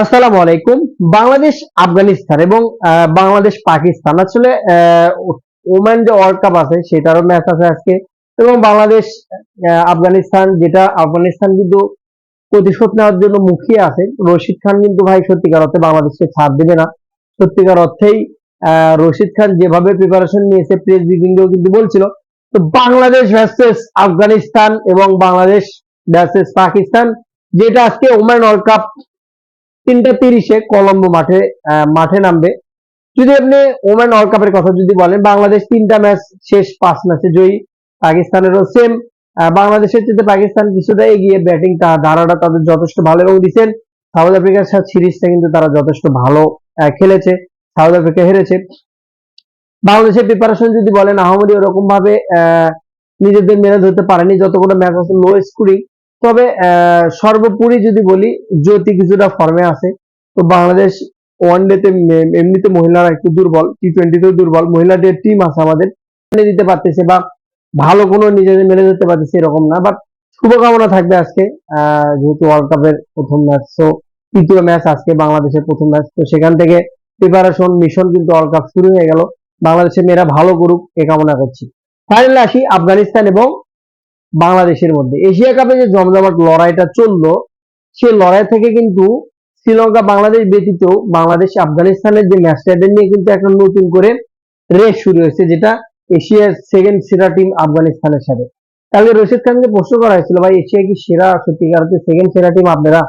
আসসালামু আলাইকুম। বাংলাদেশ, আফগানিস্তান এবং বাংলাদেশ, পাকিস্তান। আসলে ওমান যে ওয়ার্ল্ড কাপ আছে, সেটারও ম্যাচ আছে আজকে। এবং বাংলাদেশ আফগানিস্তান, যেটা আফগানিস্তান কিন্তু প্রতিশোধ নেওয়ার জন্য মুখিয়ে আছে। রশিদ খান কিন্তু ভাই সত্যিকার অর্থে বাংলাদেশকে ছাড় দেবে না। সত্যিকার অর্থেই রশিদ খান যেভাবে প্রিপারেশন নিয়েছে প্রেস ব্রিফিংয়েও কিন্তু বলছিল। তো বাংলাদেশ ভার্সেস আফগানিস্তান এবং বাংলাদেশ ভার্সেস পাকিস্তান, যেটা আজকে ওমান ওয়ার্ল্ড কাপ তিনটা তিরিশে কলম্বো মাঠে মাঠে নামবে। যদি আপনি ওমেন ওয়ার্ল্ড কাপের কথা যদি বলেন, বাংলাদেশ তিনটা ম্যাচ শেষ, পাঁচ ম্যাচে জয়ী। পাকিস্তানেরও সেম বাংলাদেশের চেয়ে পাকিস্তান কিছুটা এগিয়ে ব্যাটিং ধারাটা তাদের যথেষ্ট ভালো এবং রিসেন্ট সাউথ আফ্রিকার সাথে সিরিজটা কিন্তু তারা যথেষ্ট ভালো খেলেছে। সাউথ আফ্রিকা হেরেছে। বাংলাদেশের প্রিপারেশন যদি বলেন আহমদি ওরকম ভাবে নিজেদের মেনে ধরতে পারেনি। যতগুলো ম্যাচ আছে লো স্কোরিং তবে সর্বোপরি যদি বলি, জ্যোতি কিছুটা ফর্মে আছে। তো বাংলাদেশ ওয়ান ডেতে এমনিতে মহিলারা একটু দুর্বল টি টোয়েন্টিতেও দুর্বল, মহিলাদের টিম আছে আমাদের। মেনে দিতে পারতেছে বা ভালো কোনো নিজেদের মেনে দিতে পারতেছে এরকম না বাট শুভকামনা থাকবে আজকে। যেহেতু ওয়ার্ল্ড কাপের প্রথম ম্যাচ তো তৃতীয় ম্যাচ আজকে বাংলাদেশের প্রথম ম্যাচ তো সেখান থেকে প্রিপারেশন মিশন কিন্তু ওয়ার্ল্ড কাপ শুরু হয়ে গেল। বাংলাদেশের মেয়েরা ভালো করুক, এ কামনা করছি। ফাইনালে আসি, আফগানিস্তান এবং বাংলাদেশের মধ্যে। এশিয়া কাপে যে জমজমাট লড়াইটা চলল সেই লড়াই থেকে কিন্তু শ্রীলঙ্কা বাংলাদেশ ব্যতীত বাংলাদেশ আফগানিস্তানের যে ম্যাচটা নিয়ে কিন্তু একটা নতুন করে রেস শুরু হয়েছে, যেটা এশিয়ার সেকেন্ড সেরা টিম আফগানিস্তানের সাথে। কালকে রশিদ খানকে প্রশ্ন করা হয়েছিল, ভাই, এশিয়া কি সেরা? সত্যিকার সেকেন্ড সেরা টিম আপনারা?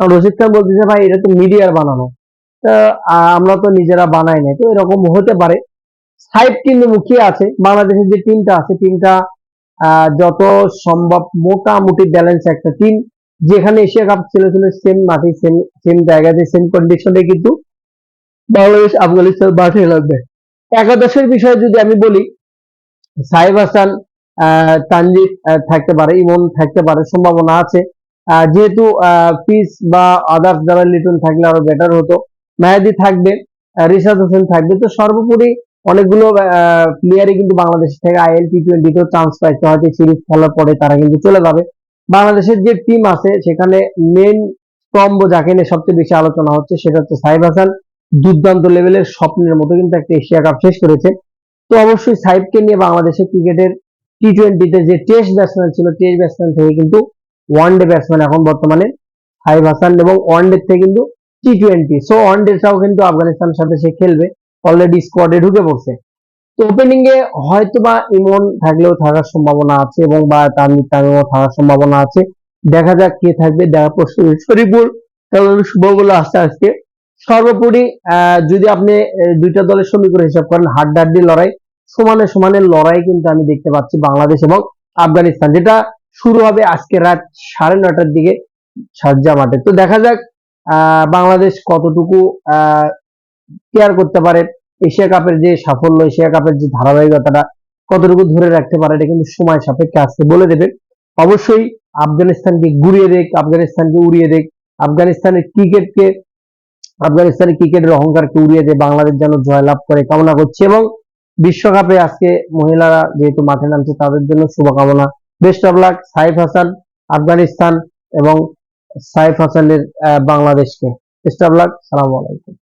কারণ রশিদ খান বলতেছে, ভাই, এটা তো মিডিয়ার বানানো। আমরা তো নিজেরা বানাই নাই। তো এরকম হতে পারে। সাইড কিন্তু মুখিয়ে আছে। বাংলাদেশের যে টিমটা আছে টিমটা যত সম্ভব মোটামুটি ব্যালেন্স একটা টিম যেখানে এশিয়া কাপ ছিল সেম মাঠে সেম সেম জায়গাতে সেম কন্ডিশনে কিন্তু বাংলাদেশ, আফগানিস্তান, মাঠে লাগবে। একাদশের বিষয়ে যদি আমি বলি সাহেব হাসান তানজিদ থাকতে পারে, ইমন থাকতে পারে, সম্ভাবনা আছে। যেহেতু পিস বা আদার্স যারা লিটন থাকলে আরও বেটার হতো। মেহেদি থাকবে রিশাদ হোসেন থাকবে। তো সর্বোপরি অনেকগুলো প্লেয়ারই কিন্তু বাংলাদেশ থেকে আইএল টি টোয়েন্টিতেও চান্স পাইছে হয়তো সিরিজ খেলার পরে তারা কিন্তু চলে যাবে। বাংলাদেশের যে টিম আছে, সেখানে মেন স্তম্ভ যাকে নিয়ে সবচেয়ে বেশি আলোচনা হচ্ছে, সেটা হচ্ছে সাইব হাসান। দুর্দান্ত লেভেলের স্বপ্নের মতো কিন্তু একটা এশিয়া কাপ শেষ করেছে। তো অবশ্যই সাইবকে নিয়ে বাংলাদেশের ক্রিকেটের টি টোয়েন্টিতে যে টেস্ট ব্যাটসম্যান ছিল টেস্ট ব্যাটসম্যান থেকে কিন্তু ওয়ান ডে ব্যাটসম্যান এখন বর্তমানে সাইব হাসান এবং ওয়ান ডে থেকে কিন্তু T twenty so one day ডেটাও কিন্তু আফগানিস্তানের সাথে সে খেলবে। অলরেডি স্কোয়াডে ঢুকে পড়ছে তো ওপেনিং এ হয়তো বা ইমন থাকলেও থাকার সম্ভাবনা আছে এবং বা তানভীর তামিমও থাকার সম্ভাবনা আছে দেখা যাক কে থাকবে দেখা প্রশ্ন শরীফুল তাহলে শুভগুলো আস্তে আস্তে সর্বোপরি যদি আপনি দুইটা দলের সমীকরণ হিসাব করেন হাড্ডাহাড্ডি লড়াই সমানে সমানে লড়াই কিন্তু আমি দেখতে পাচ্ছি বাংলাদেশ এবং আফগানিস্তান যেটা শুরু হবে আজকে রাত সাড়ে নটার দিকে সাজ্জা মাঠে তো দেখা যাক বাংলাদেশ কতটুকু কেয়ার করতে পারে এশিয়া কাপের যে সাফল্য, এশিয়া কাপের যে ধারাবাহিকতাটা কতটুকু ধরে রাখতে পারে এটা কিন্তু সময় সাপেক্ষে আজকে বলে দেবে। অবশ্যই আফগানিস্তানকে ঘুরিয়ে দেখ, আফগানিস্তানকে উড়িয়ে দেখ, আফগানিস্তানের ক্রিকেটকে, আফগানিস্তানের ক্রিকেটের অহংকারকে উড়িয়ে দিয়ে বাংলাদেশ যেন জয়লাভ করে কামনা করছে এবং বিশ্বকাপে আজকে মহিলারা যেহেতু মাঠে নামছে তাদের জন্য শুভকামনা। Best of luck Saif Hasan, Afghanistan এবং সাইফ হাসানের বাংলাদেশকে। বেস্ট অফ লাক, সালাম আলাইকুম।